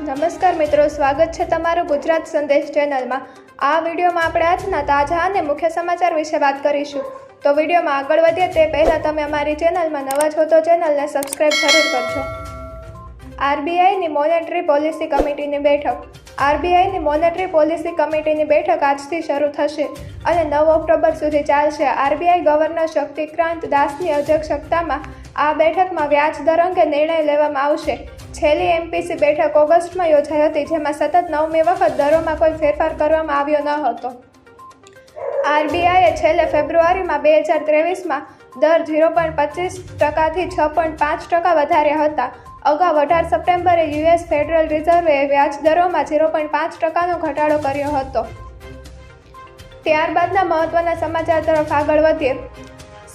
નમસ્કાર મિત્રો, સ્વાગત છે તમારું ગુજરાત સંદેશ ચેનલમાં. આ વિડીયોમાં આપણે આજના તાજા અને મુખ્ય સમાચાર વિશે વાત કરીશું. તો વિડીયોમાં આગળ વધીએ તે પહેલાં તમે અમારી ચેનલમાં નવા છો તો ચેનલને સબસ્ક્રાઈબ જરૂર કરજો. આરબીઆઈની મોનેટરી પોલિસી કમિટીની બેઠક. આરબીઆઈની મોનેટરી પોલિસી કમિટીની બેઠક આજથી શરૂ થશે અને નવ ઓક્ટોબર સુધી ચાલશે. આરબીઆઈ ગવર્નર શક્તિકાંત દાસની અધ્યક્ષતામાં આ બેઠકમાં વ્યાજ દર અંગે નિર્ણય લેવામાં આવશે. છેલ્લી એમપીસી બેઠક ઓગસ્ટમાં યોજાઈ હતી, જેમાં સતત નવમી વખત દરોમાં કોઈ ફેરફાર કરવામાં આવ્યો ન હતો. આરબીઆઈએ છેલ્લે ફેબ્રુઆરીમાં બે હજાર ત્રેવીસમાં દર ઝીરો પોઈન્ટ પચીસ ટકાથી છ પોઈન્ટ પાંચ ટકા વધાર્યા હતા. અગાઉ અઢાર સપ્ટેમ્બરે યુએસ ફેડરલ રિઝર્વે વ્યાજ દરોમાં ઝીરો પોઈન્ટ પાંચ ટકાનો ઘટાડો કર્યો હતો. ત્યારબાદના મહત્વના સમાચાર તરફ આગળ વધીએ.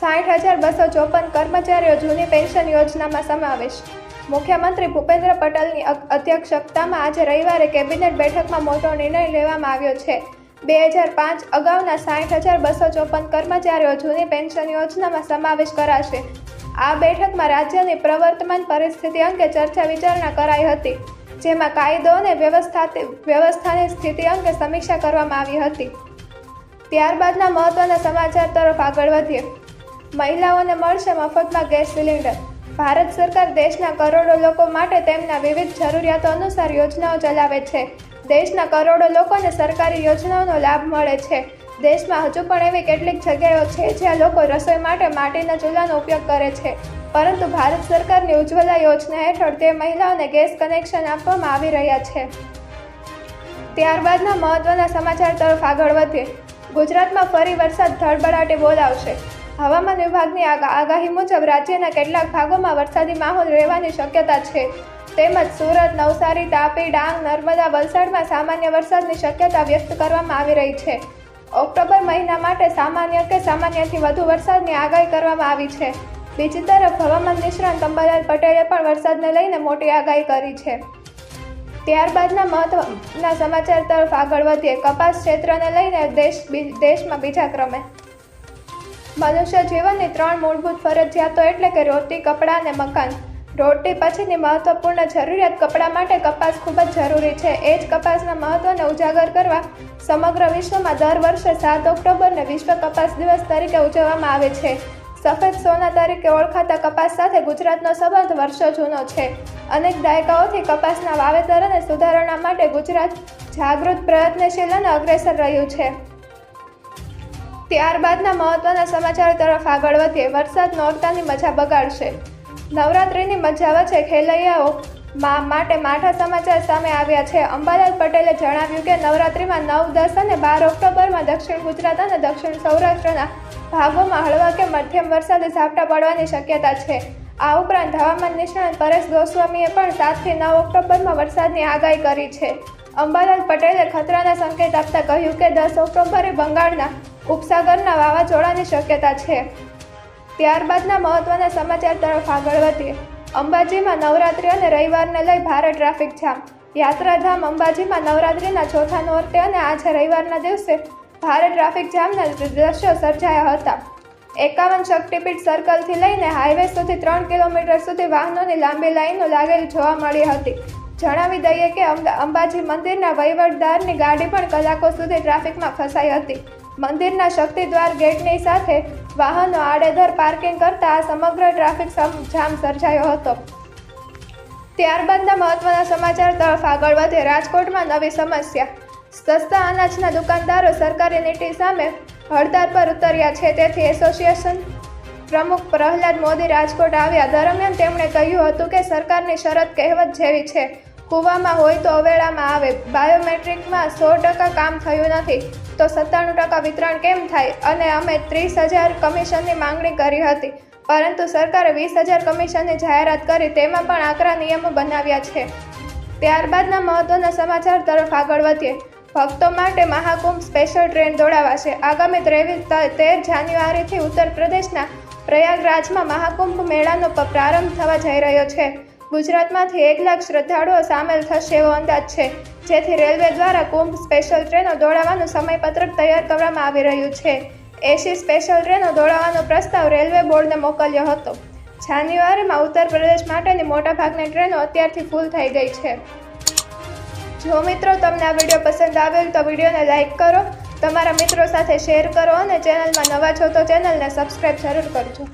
સાઠ હજાર બસો ચોપન કર્મચારીઓ જૂની પેન્શન યોજનામાં સમાવેશ મુખ્યમંત્રી ભૂપેન્દ્ર પટેલની અધ્યક્ષતામાં આજે રવિવારે કેબિનેટ બેઠકમાં મોટો નિર્ણય લેવામાં આવ્યો છે. બે હજાર પાંચ અગાઉના સાઠ હજાર બસો ચોપન કર્મચારીઓ જૂની પેન્શન યોજનામાં સમાવેશ કરાશે. આ બેઠકમાં રાજ્યની પ્રવર્તમાન પરિસ્થિતિ અંગે ચર્ચા વિચારણા કરાઈ હતી, જેમાં કાયદો અને વ્યવસ્થા વ્યવસ્થાની સ્થિતિ અંગે સમીક્ષા કરવામાં આવી હતી. ત્યારબાદના મહત્વના સમાચાર તરફ આગળ વધીએ. મહિલાઓને મળશે મફતમાં ગેસ સિલિન્ડર. ભારત સરકાર દેશના કરોડો લોકો માટે તેમના વિવિધ જરૂરિયાતો અનુસાર યોજનાઓ ચલાવે છે. દેશના કરોડો લોકોને સરકારી યોજનાઓનો લાભ મળે છે. દેશમાં હજુ પણ એવી કેટલીક જગ્યાઓ છે જ્યાં લોકો રસોઈ માટે માટીના ચૂલાનો ઉપયોગ કરે છે. પરંતુ ભારત સરકારની ઉજ્જવલા યોજના હેઠળ તે મહિલાઓને ગેસ કનેક્શન આપવામાં આવી રહ્યા છે. ત્યારબાદના મહત્વના સમાચાર તરફ આગળ વધીએ. ગુજરાતમાં ફરી વરસાદ ધડબડાટે બોલાવશે. હવામાન વિભાગની આગા- આગાહી મુજબ રાજ્યના કેટલાક ભાગોમાં વરસાદી માહોલ રહેવાની શક્યતા છે. તેમજ સુરત, નવસારી, તાપી, ડાંગ, નર્મદા, વલસાડમાં સામાન્ય વરસાદની શક્યતા વ્યક્ત કરવામાં આવી રહી છે. ઓક્ટોબર મહિના માટે સામાન્ય કે સામાન્યથી વધુ વરસાદની આગાહી કરવામાં આવી છે. બીજી તરફ હવામાન નિષ્ણાંત અંબાલાલ પટેલે પણ વરસાદને લઈને મોટી આગાહી કરી છે. ત્યારબાદના મહત્વના સમાચાર તરફ આગળ વધીએ. કપાસ ક્ષેત્રને લઈને દેશ દેશમાં બીજા ક્રમે મનુષ્ય જીવનની ત્રણ મૂળભૂત ફરજિયાતો એટલે કે રોટી, કપડાં અને મકાન. રોટી પછીની મહત્વપૂર્ણ જરૂરિયાત કપડાં માટે કપાસ ખૂબ જ જરૂરી છે. એ જ કપાસના મહત્વને ઉજાગર કરવા સમગ્ર વિશ્વમાં દર વર્ષે સાત ઓક્ટોબરને વિશ્વ કપાસ દિવસ તરીકે ઉજવવામાં આવે છે. સફેદ સોના તરીકે ઓળખાતા કપાસ સાથે ગુજરાતનો સંબંધ વર્ષો જૂનો છે. અનેક દાયકાઓથી કપાસના વાવેતર અને સુધારણા માટે ગુજરાત જાગૃત, પ્રયત્નશીલ અને અગ્રેસર રહ્યું છે. ત્યારબાદના મહત્વના સમાચાર તરફ આગળ વધીએ. વરસાદ નોરતાની મજા બગાડશે. નવરાત્રિની મજા વચ્ચે ખેલૈયાઓ માટે માઠા સમાચાર સામે આવ્યા છે. અંબાલાલ પટેલે જણાવ્યું કે નવરાત્રિમાં નવ, દસ અને બાર ઓક્ટોબરમાં દક્ષિણ ગુજરાત અને દક્ષિણ સૌરાષ્ટ્રના ભાગોમાં હળવા કે મધ્યમ વરસાદે ઝાપટા પડવાની શક્યતા છે. આ ઉપરાંત હવામાન નિષ્ણાત પરેશ ગોસ્વામીએ પણ સાતથી નવ ઓક્ટોબરમાં વરસાદની આગાહી કરી છે. અંબાલાલ પટેલે ખતરાના સંકેત આપતા કહ્યું કે દસ ઓક્ટોબરે બંગાળના ઉપસાગરના વાવાઝોડાની શક્યતા છે. ત્યારબાદના મહત્વના સમાચાર તરફ આગળ વધીએ. અંબાજીમાં નવરાત્રિ અને રવિવારને લઈ ભારે ટ્રાફિક જામ. યાત્રાધામ અંબાજીમાં નવરાત્રિના ચોથા નોરતે અને આજે રવિવારના દિવસે ભારે ટ્રાફિક જામના દ્રશ્યો સર્જાયા હતા. એકાવન શક્તિપીઠ સર્કલથી લઈને હાઈવે સુધી ત્રણ કિલોમીટર સુધી વાહનોની લાંબી લાઈનો લાગેલી જોવા મળી હતી. જણાવી દઈએ કે અંબાજી મંદિરના વહીવટદારની ગાડી પણ કલાકો સુધી ટ્રાફિકમાં ફસાઈ હતી. મંદિરના શક્તિદ્વાર ગેટની સાથે વાહનો આડેધર પાર્કિંગ કરતા આ સમગ્ર ટ્રાફિક જામ સર્જાયો હતો. ત્યારબાદના મહત્વના સમાચાર તરફ આગળ વધે રાજકોટમાં નવી સમસ્યા. સસ્તા અનાજના દુકાનદારો સરકારી નીતિ સામે હડતાળ પર ઉતર્યા છે. તેથી એસોસિએશન પ્રમુખ પ્રહલાદ મોદી રાજકોટ આવ્યા દરમિયાન તેમણે કહ્યું હતું કે સરકારની શરત કહેવત જેવી છે. કૂવામાં હોય તો અવેળામાં આવે. બાયોમેટ્રિકમાં સો ટકા કામ થયું નથી. તો સત્તાણું ટકા વિતરણ કેમ થાય? અને અમે ત્રીસ હજાર કમિશનની માંગણી કરી હતી. પરંતુ સરકારે વીસ હજાર કમિશનની જાહેરાત કરી તેમાં પણ આકરા નિયમો બનાવ્યા છે. ત્યારબાદના મહત્વના સમાચાર તરફ આગળ વધીએ. ભક્તો માટે મહાકુંભ સ્પેશિયલ ટ્રેન દોડાવાશે. આગામી ત્રેવીસ તેર જાન્યુઆરીથી ઉત્તર પ્રદેશના પ્રયાગરાજમાં મહાકુંભ મેળાનો પ્રારંભ થવા જઈ રહ્યો છે. ગુજરાતમાંથી એક લાખ શ્રદ્ધાળુઓ સામેલ થશે એવો અંદાજ છે. જેથી રેલવે દ્વારા કુંભ સ્પેશિયલ ટ્રેનો દોડાવવાનું સમયપત્રક તૈયાર કરવામાં આવી રહ્યું છે. એસી સ્પેશિયલ ટ્રેનો દોડાવવાનો પ્રસ્તાવ રેલવે બોર્ડને મોકલ્યો હતો. જાન્યુઆરીમાં ઉત્તર પ્રદેશ માટેની મોટાભાગની ટ્રેનો અત્યારથી ફૂલ થઈ ગઈ છે. જો મિત્રો તમને આ વીડિયો પસંદ આવેલ તો વિડીયોને લાઇક કરો, તમારા મિત્રો સાથે શેર કરો અને ચેનલમાં નવા છો તો ચેનલને સબસ્ક્રાઈબ જરૂર કરજો.